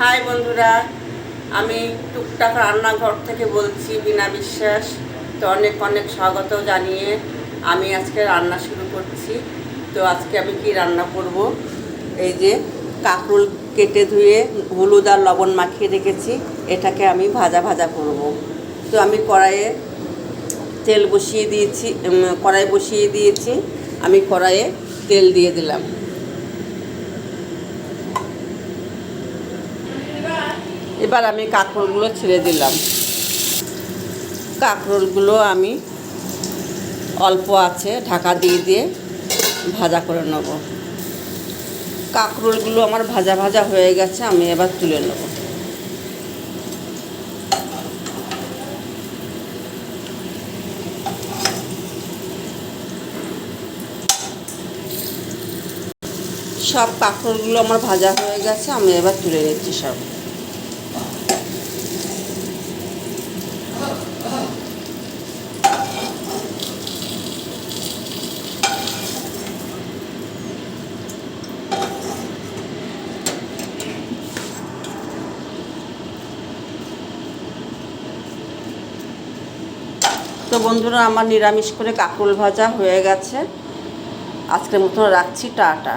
High বন্ধুরা, আমি টুকটাক রান্নাঘর থেকে বলছি বিনা বিশ্বাস। তো অনেক অনেক স্বাগত জানিয়ে আমি আজকে রান্না শুরু করছি। তো আজকে আমি কি রান্না করব? এই যে কাঁকরোল কেটে ধুয়ে হলুদ আর লবণ মাখিয়ে রেখেছি। এটাকে আমি ভাজা ভাজা করব। তো আমি কড়াইয়ে তেল বসিয়ে দিয়েছি কড়াই বসিয়ে দিয়েছি। আমি কড়াইয়ে তেল দিয়ে দিলাম। এবার আমি কাঁকড়গুলো ছেড়ে দিলাম। কাঁকরোলগুলো আমি অল্প আছে, ঢাকা দিয়ে দিয়ে ভাজা করে নেব। কাঁকরোলগুলো আমার ভাজা ভাজা হয়ে গেছে, আমি এবার তুলে নেব। সব কাঁকরোলগুলো আমার ভাজা হয়ে গেছে, আমি এবার তুলে নিচ্ছি সব। তো বন্ধুরা আমার নিরামিষ করে কাকুল ভাজা হয়ে গেছে। আজকের মতো রাখছি টাটা।